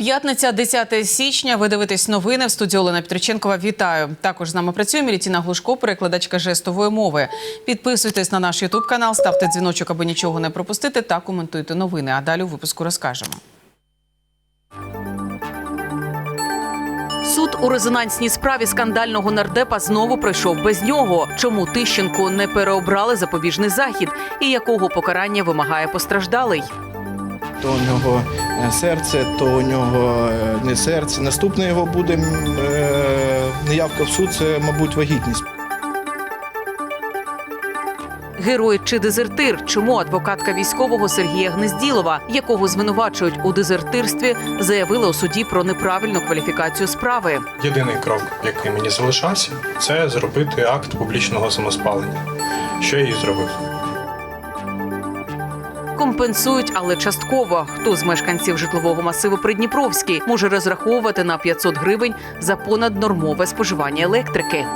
П'ятниця, 10 січня. Ви дивитесь новини в студії Олена Петриченкова. Вітаю. Також з нами працює Мілітіна Глушко, перекладачка жестової мови. Підписуйтесь на наш Ютуб канал, ставте дзвіночок, аби нічого не пропустити, та коментуйте новини. А далі у випуску розкажемо. Суд у резонансній справі скандального нардепа знову пройшов без нього. Чому Тищенку не переобрали запобіжний захід і якого покарання вимагає постраждалий? То у нього е, серце, то у нього е, не серце. Наступне його буде е, неявка в суд, це, мабуть, вагітність. Герой чи дезертир? Чому адвокатка військового Сергія Гнезділова, якого звинувачують у дезертирстві, заявила у суді про неправильну кваліфікацію справи? Єдиний крок, який мені залишався, це зробити акт публічного самоспалення. Що я і зробив. Компенсують, але частково. Хто з мешканців житлового масиву Придніпровський може розраховувати на 500 гривень за понаднормове споживання електрики?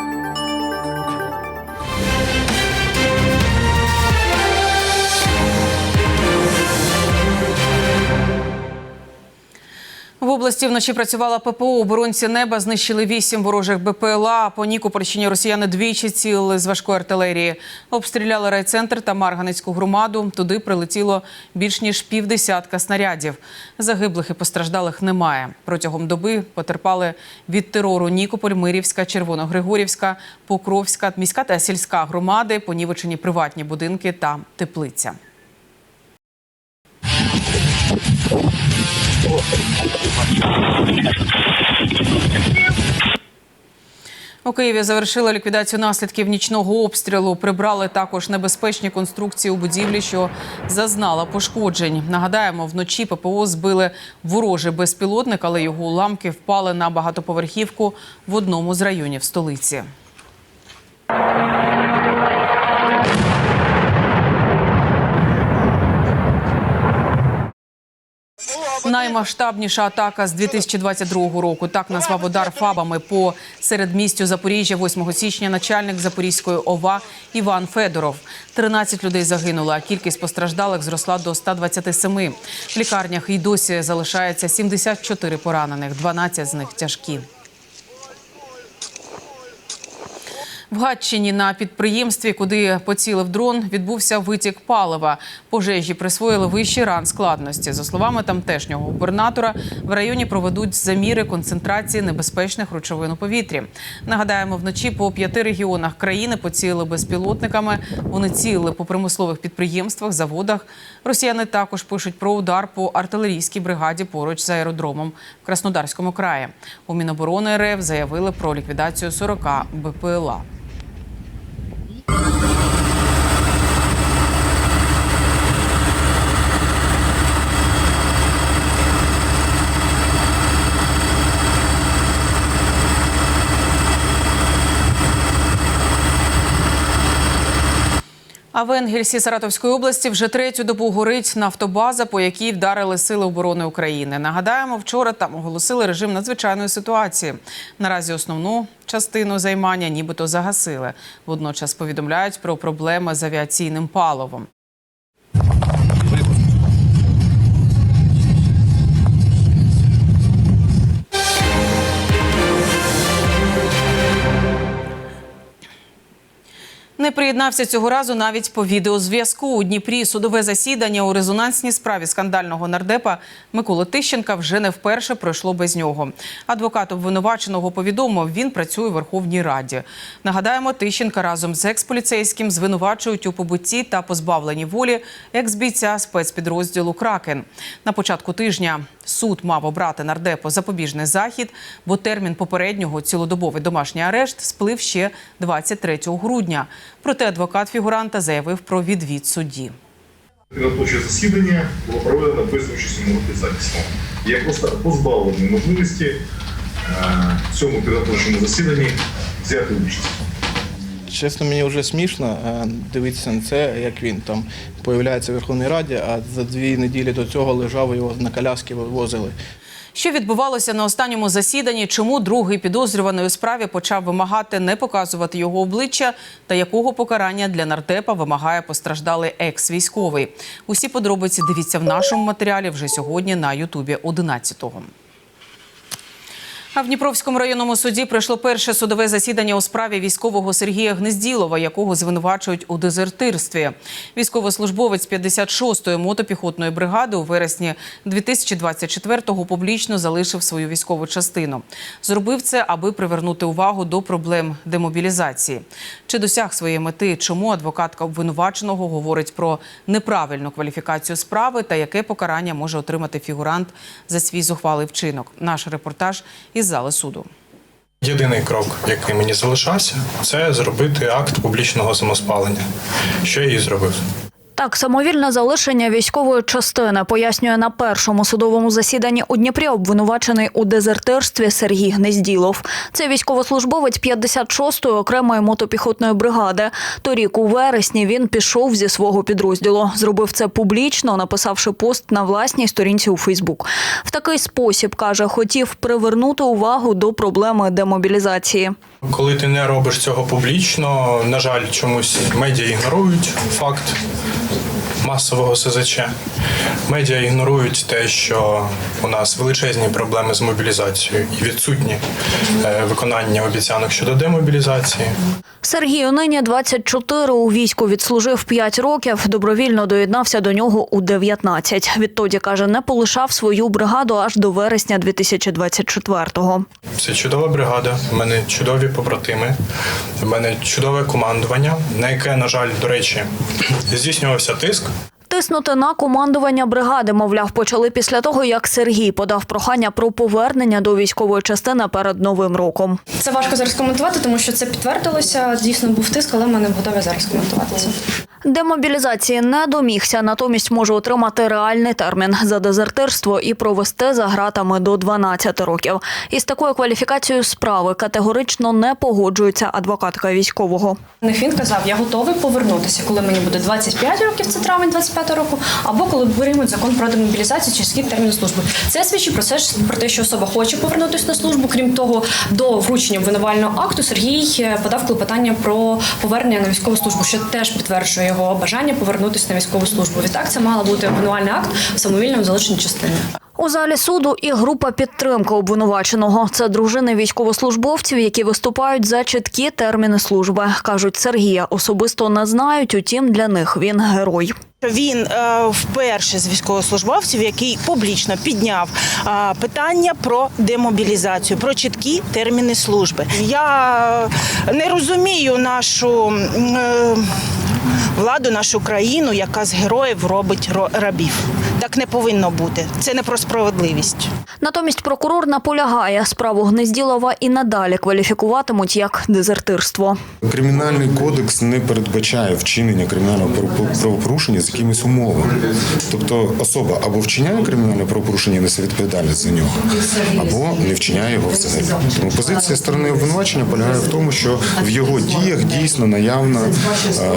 Області вночі працювала ППО. Оборонці неба знищили вісім ворожих БПЛА. По Нікопольщині росіяни двічі цілили з важкої артилерії. Обстріляли райцентр та Марганецьку громаду. Туди прилетіло більш ніж півдесятка снарядів. Загиблих і постраждалих немає. Протягом доби потерпали від терору Нікополь, Мирівська, Червоногригорівська, Покровська, міська та сільська громади, понівечені приватні будинки та теплиця. У Києві завершили ліквідацію наслідків нічного обстрілу. Прибрали також небезпечні конструкції у будівлі, що зазнала пошкоджень. Нагадаємо, вночі ППО збили ворожий безпілотник, але його уламки впали на багатоповерхівку в одному з районів столиці. Наймасштабніша атака з 2022 року. Так назвав удар фабами по середмістю Запоріжжя 8 січня. Начальник Запорізької ОВА Іван Федоров. 13 людей загинуло, а кількість постраждалих зросла до 127. В лікарнях і досі залишається 74 поранених, 12 з них тяжкі. В Гатчині на підприємстві, куди поцілив дрон, відбувся витік палива. Пожежі присвоїли вищий ран складності. За словами тамтешнього губернатора, в районі проведуть заміри концентрації небезпечних речовин у повітрі. Нагадаємо, вночі по п'яти регіонах країни поцілили безпілотниками. Вони цілили по промислових підприємствах, заводах. Росіяни також пишуть про удар по артилерійській бригаді поруч з аеродромом в Краснодарському краї. У Міноборони РФ заявили про ліквідацію 40 БПЛА. А в Енгельсі Саратовської області вже третю добу горить нафтобаза, по якій вдарили сили оборони України. Нагадаємо, вчора там оголосили режим надзвичайної ситуації. Наразі основну частину займання нібито загасили. Водночас повідомляють про проблеми з авіаційним паливом. Не приєднався цього разу навіть по відеозв'язку. У Дніпрі судове засідання у резонансній справі скандального нардепа Миколи Тищенка вже не вперше пройшло без нього. Адвокат обвинуваченого повідомив, він працює у Верховній Раді. Нагадаємо, Тищенка разом з експоліцейським звинувачують у побутті та позбавленні волі екс-бійця спецпідрозділу Кракен. На початку тижня суд мав обрати нардепу запобіжний захід, бо термін попереднього цілодобовий домашній арешт сплив ще 23 грудня. Проте адвокат фігуранта заявив про відвід судді. Підготовче засідання було проведено без участі мого підзахисного. Я просто позбавлений можливості е, в цьому підготовчому засіданні взяти участь. Чесно, мені вже смішно е, дивитися на це, як він там появляється в Верховній Раді, а за дві неділі до цього лежав його на коляски вивозили. Що відбувалося на останньому засіданні? Чому другий підозрюваний у справі почав вимагати не показувати його обличчя та якого покарання для нартепа вимагає постраждалий екс-військовий? Усі подробиці дивіться в нашому матеріалі вже сьогодні на Ютубі 11-го. А в Дніпровському районному суді пройшло перше судове засідання у справі військового Сергія Гнезділова, якого звинувачують у дезертирстві. Військовослужбовець 56-ї мотопіхотної бригади у вересні 2024-го публічно залишив свою військову частину. Зробив це, аби привернути увагу до проблем демобілізації. Чи досяг своєї мети? Чому адвокатка обвинуваченого говорить про неправильну кваліфікацію справи та яке покарання може отримати фігурант за свій зухвалий вчинок? Наш репортаж із зали суду. Єдиний крок, який мені залишався, це зробити акт публічного самоспалення, що я і зробив. Так, самовільне залишення військової частини пояснює на першому судовому засіданні у Дніпрі обвинувачений у дезертирстві Сергій Гнезділов. Це військовослужбовець 56-ї окремої мотопіхотної бригади. Торік у вересні він пішов зі свого підрозділу. Зробив це публічно, написавши пост на власній сторінці у Фейсбук. В такий спосіб каже, хотів привернути увагу до проблеми демобілізації. Коли ти не робиш цього публічно, на жаль, чомусь медіа ігнорують факт масового СЗЧ. Медіа ігнорують те, що у нас величезні проблеми з мобілізацією і відсутні е, виконання обіцянок щодо демобілізації. Сергію нині 24, у війську відслужив 5 років, добровільно доєднався до нього у 19. Відтоді, каже, не полишав свою бригаду аж до вересня 2024-го. Це чудова бригада. У мене чудові побратими. У мене чудове командування, на яке, на жаль, до речі, здійснювався тиск. Тиснути на командування бригади, мовляв, почали після того, як Сергій подав прохання про повернення до військової частини перед новим роком. Це важко зараз коментувати, тому що це підтвердилося. Дійсно був тиск, але ми не готові зараз коментувати це. Демобілізації не домігся, натомість може отримати реальний термін за дезертирство і провести за гратами до 12 років. Із такою кваліфікацією справи категорично не погоджується адвокатка військового. Він казав, я готовий повернутися, коли мені буде 25 років, це травень 25 року, або коли приймуть закон про демобілізацію через скільки термін служби. Це свідчить про це про те, що особа хоче повернутися на службу. Крім того, до вручення обвинувального акту Сергій е, подав клопотання про повернення на військову службу, що теж підтверджує його бажання повернутися на військову службу. Відтак це мала бути обвинувальний акт в самовільному залишенні частини. У залі суду і група підтримки обвинуваченого. Це дружини військовослужбовців, які виступають за чіткі терміни служби. кажуть, Сергія особисто не знають. Утім, для них він герой. Він е, вперше з військовослужбовців, який публічно підняв е, питання про демобілізацію, про чіткі терміни служби. Я не розумію нашу е, владу, нашу країну, яка з героїв робить ро- рабів. Так не повинно бути. Це не про справедливість. Натомість прокурор наполягає, справу Гнезділова і надалі кваліфікуватимуть як дезертирство. Кримінальний кодекс не передбачає вчинення кримінального правопо- правопорушення з якимись умовами. Тобто особа або вчиняє кримінальне правопорушення несе відповідальність за нього, або не вчиняє його взагалі. Тому позиція сторони обвинувачення полягає в тому, що в його діях дійсно наявна,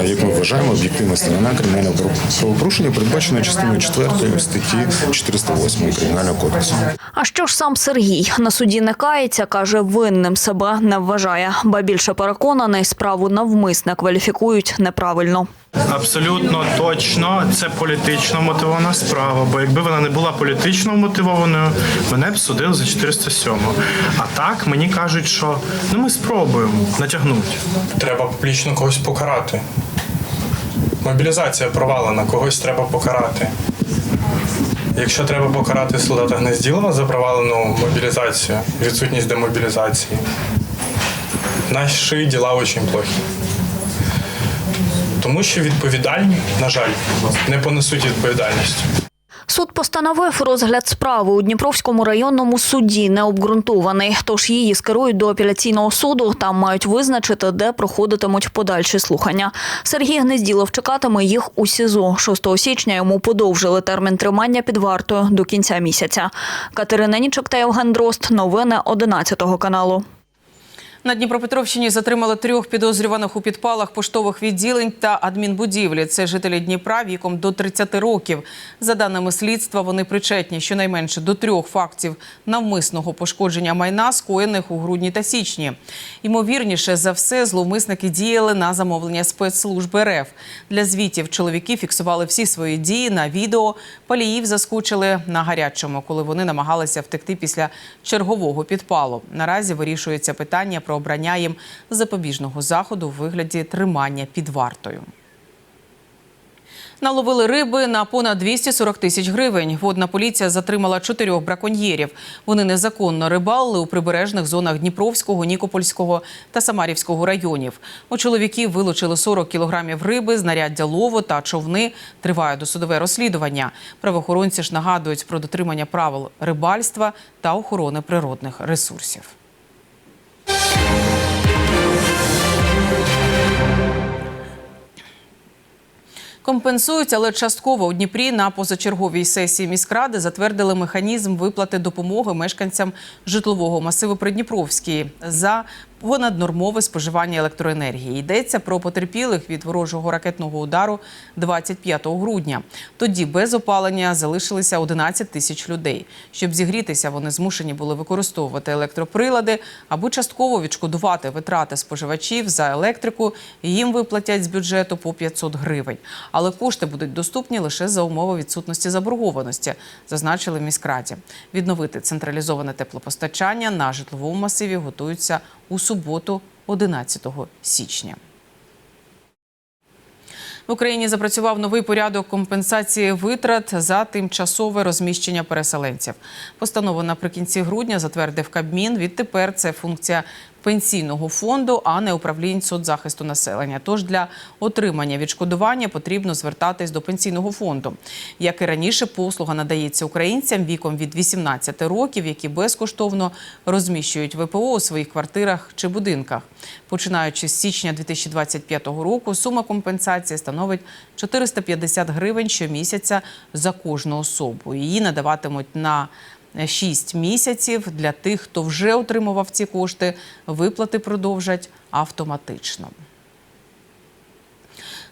е, як ми вважаємо, об'єктивна сторона кримінального право- правопорушення, передбачена частиною 4 статті 408 Кримінального кодексу. А що ж сам Сергій на суді не кається, каже, винним себе не вважає, ба більше переконаний, справу навмисне кваліфікують неправильно. Абсолютно точно це політично мотивована справа. Бо якби вона не була політично мотивованою, мене б судили за 407. А так мені кажуть, що ну ми спробуємо натягнути. Треба публічно когось покарати. Мобілізація провалена, когось треба покарати. Якщо треба покарати солдата Гнезділова за провалену мобілізацію, відсутність демобілізації, наші діла дуже плохі. Тому що відповідальні, на жаль, не понесуть відповідальність. Суд постановив розгляд справи у Дніпровському районному суді необґрунтований, тож її скерують до апеляційного суду. Там мають визначити, де проходитимуть подальші слухання. Сергій Гнезділов чекатиме їх у СІЗО. 6 січня йому подовжили термін тримання під вартою до кінця місяця. Катерина Нічок та Євген Дрозд. Новини 11 каналу. На Дніпропетровщині затримали трьох підозрюваних у підпалах поштових відділень та адмінбудівлі. Це жителі Дніпра віком до 30 років. За даними слідства, вони причетні щонайменше до трьох фактів навмисного пошкодження майна, скоєних у грудні та січні. Ймовірніше за все, зловмисники діяли на замовлення спецслужби РФ. Для звітів чоловіки фіксували всі свої дії на відео. Паліїв заскочили на гарячому, коли вони намагалися втекти після чергового підпалу. Наразі вирішується питання про обрання їм запобіжного заходу у вигляді тримання під вартою. Наловили риби на понад 240 тисяч гривень. Водна поліція затримала чотирьох браконьєрів. Вони незаконно рибалили у прибережних зонах Дніпровського, Нікопольського та Самарівського районів. У чоловіків вилучили 40 кілограмів риби, знаряддя лову та човни. Триває досудове розслідування. Правоохоронці ж нагадують про дотримання правил рибальства та охорони природних ресурсів. Компенсують, але частково у Дніпрі на позачерговій сесії міськради затвердили механізм виплати допомоги мешканцям житлового масиву Придніпровській. за понаднормове споживання електроенергії. Йдеться про потерпілих від ворожого ракетного удару 25 грудня. Тоді без опалення залишилися 11 тисяч людей. Щоб зігрітися, вони змушені були використовувати електроприлади, аби частково відшкодувати витрати споживачів за електрику. Їм виплатять з бюджету по 500 гривень. Але кошти будуть доступні лише за умови відсутності заборгованості, зазначили в міськраді. Відновити централізоване теплопостачання на житловому масиві готуються у суботу, 11 січня. В Україні запрацював новий порядок компенсації витрат за тимчасове розміщення переселенців. Постанову наприкінці грудня затвердив Кабмін. Відтепер це функція пенсійного фонду, а не управлінь соцзахисту населення. Тож для отримання відшкодування потрібно звертатись до пенсійного фонду. Як і раніше, послуга надається українцям віком від 18 років, які безкоштовно розміщують ВПО у своїх квартирах чи будинках. Починаючи з січня 2025 року, сума компенсації становить 450 гривень щомісяця за кожну особу. Її надаватимуть на 6 місяців. Для тих, хто вже отримував ці кошти, виплати продовжать автоматично.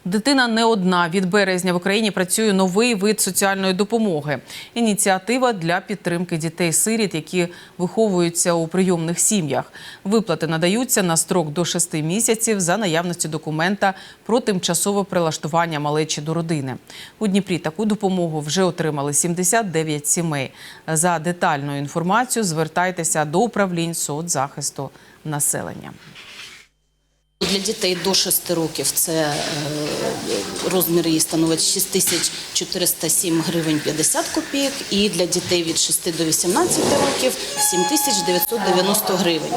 Дитина не одна. Від березня в Україні працює новий вид соціальної допомоги. Ініціатива для підтримки дітей-сиріт, які виховуються у прийомних сім'ях. Виплати надаються на строк до 6 місяців за наявності документа про тимчасове прилаштування малечі до родини. У Дніпрі таку допомогу вже отримали 79 сімей. За детальною інформацією звертайтеся до управлінь соцзахисту населення. Для дітей до 6 років це е, розмір її становить 6407 гривень 50 копійок, і для дітей від 6 до 18 років 7990 гривень.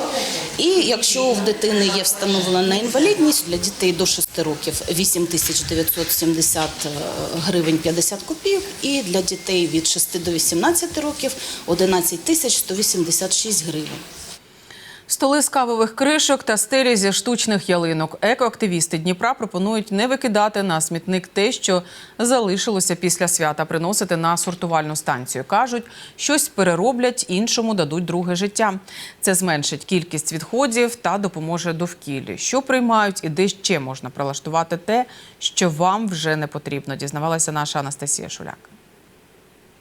І якщо в дитини є встановлена інвалідність, для дітей до 6 років 8970 гривень 50 копійок, і для дітей від 6 до 18 років 11186 гривень. Столи з кавових кришок та стелі зі штучних ялинок. Екоактивісти Дніпра пропонують не викидати на смітник те, що залишилося після свята, приносити на сортувальну станцію. Кажуть, щось перероблять, іншому дадуть друге життя. Це зменшить кількість відходів та допоможе довкіллі. Що приймають і де ще можна прилаштувати те, що вам вже не потрібно, дізнавалася наша Анастасія Шуляк.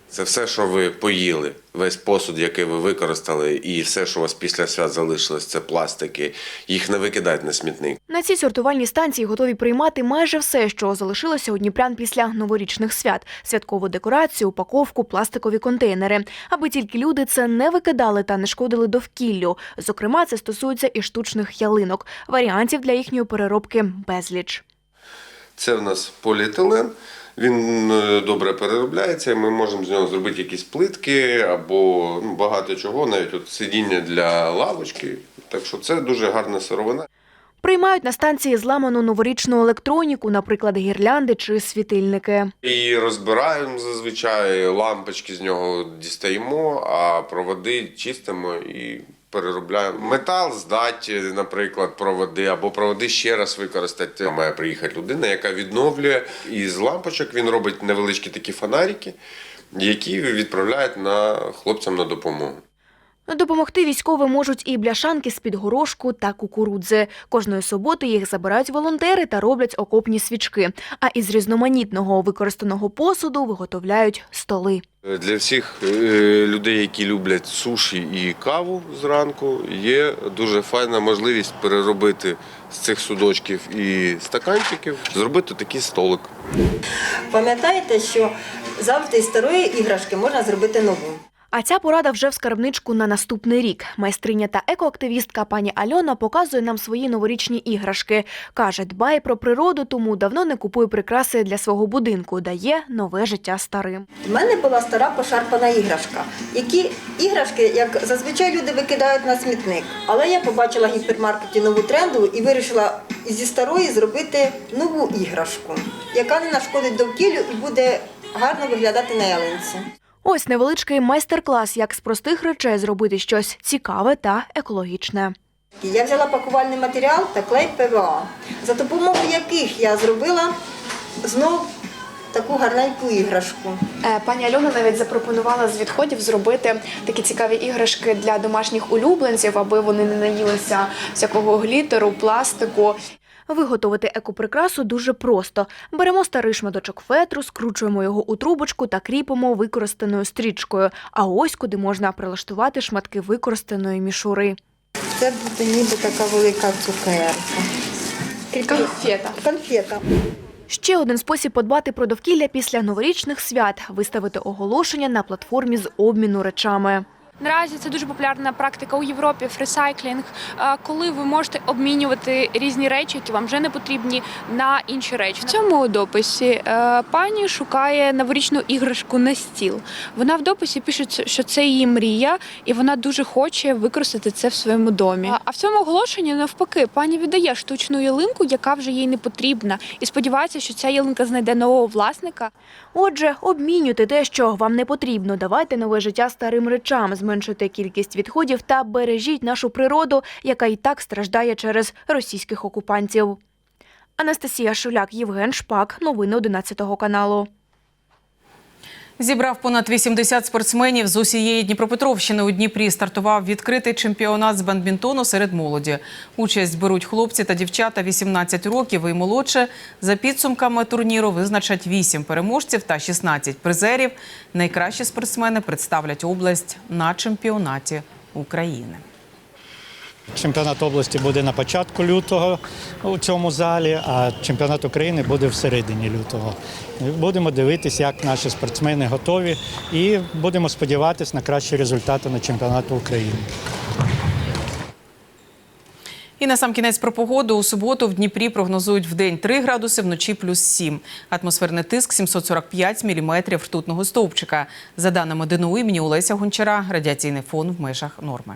Це все, що ви поїли, весь посуд, який ви використали, і все, що у вас після свят залишилось, це пластики. Їх не викидають на смітник. На цій сортувальній станції готові приймати майже все, що залишилося у Дніпрян після новорічних свят: святкову декорацію, упаковку, пластикові контейнери. Аби тільки люди це не викидали та не шкодили довкіллю. Зокрема, це стосується і штучних ялинок. Варіантів для їхньої переробки безліч. Це в нас поліетилен. Він е, добре переробляється, і ми можемо з нього зробити якісь плитки або ну, багато чого, навіть от сидіння для лавочки. Так що це дуже гарна сировина. Приймають на станції зламану новорічну електроніку, наприклад, гірлянди чи світильники. І розбираємо зазвичай, лампочки з нього дістаємо, а проводи чистимо і переробляємо. Метал здати, наприклад, проводи, або проводи ще раз використати. Має приїхати людина, яка відновлює. І з лампочок він робить невеличкі такі фонарики, які відправляють на хлопцям на допомогу. Допомогти військовим можуть і бляшанки з-під горошку та кукурудзи. Кожної суботи їх забирають волонтери та роблять окопні свічки. А із різноманітного використаного посуду виготовляють столи. Для всіх е, людей, які люблять суші і каву зранку, є дуже файна можливість переробити з цих судочків і стаканчиків, зробити такий столик. Пам'ятаєте, що завжди старої іграшки можна зробити нову. А ця порада вже в скарбничку на наступний рік. Майстриня та екоактивістка пані Альона показує нам свої новорічні іграшки. Каже, дбає про природу, тому давно не купує прикраси для свого будинку, дає нове життя старим. У мене була стара пошарпана іграшка, які іграшки, як зазвичай люди викидають на смітник. Але я побачила в гіпермаркеті нову тренду і вирішила зі старої зробити нову іграшку, яка не нашкодить довкіллю і буде гарно виглядати на ялинці. Ось невеличкий майстер-клас, як з простих речей зробити щось цікаве та екологічне. Я взяла пакувальний матеріал та клей ПВА, за допомогою яких я зробила знов таку гарненьку іграшку. Е, Пані Альона навіть запропонувала з відходів зробити такі цікаві іграшки для домашніх улюбленців, аби вони не наїлися всякого глітеру, пластику. Виготовити екоприкрасу дуже просто. Беремо старий шматочок фетру, скручуємо його у трубочку та кріпимо використаною стрічкою. А ось куди можна прилаштувати шматки використаної мішури. Це буде ніби така велика цукерка. Конфета. Конфета. Ще один спосіб подбати про довкілля після новорічних свят виставити оголошення на платформі з обміну речами. Наразі це дуже популярна практика у Європі фрисайклінг, е, коли ви можете обмінювати різні речі, які вам вже не потрібні, на інші речі. В цьому дописі е, пані шукає новорічну іграшку на стіл. Вона в дописі пише, що це її мрія, і вона дуже хоче використати це в своєму домі. А в цьому оголошенні навпаки, пані віддає штучну ялинку, яка вже їй не потрібна, і сподівається, що ця ялинка знайде нового власника. Отже, обмінюйте те, що вам не потрібно. Давайте нове життя старим речам, зменшуйте кількість відходів та бережіть нашу природу, яка і так страждає через російських окупантів. Анастасія Шуляк, Євген Шпак. Новини 11 каналу. Зібрав понад 80 спортсменів з усієї Дніпропетровщини. У Дніпрі стартував відкритий чемпіонат з бадмінтону серед молоді. Участь беруть хлопці та дівчата 18 років і молодше. За підсумками турніру визначать 8 переможців та 16 призерів. Найкращі спортсмени представлять область на чемпіонаті України. Чемпіонат області буде на початку лютого у цьому залі, а чемпіонат України буде в середині лютого. Будемо дивитися, як наші спортсмени готові, і будемо сподіватися на кращі результати на чемпіонату України. І на сам кінець про погоду. У суботу в Дніпрі прогнозують в день 3 градуси, вночі плюс 7. Атмосферний тиск 745 міліметрів ртутного стовпчика. За даними ДНУ імені Олеся Гончара, радіаційний фон в межах норми.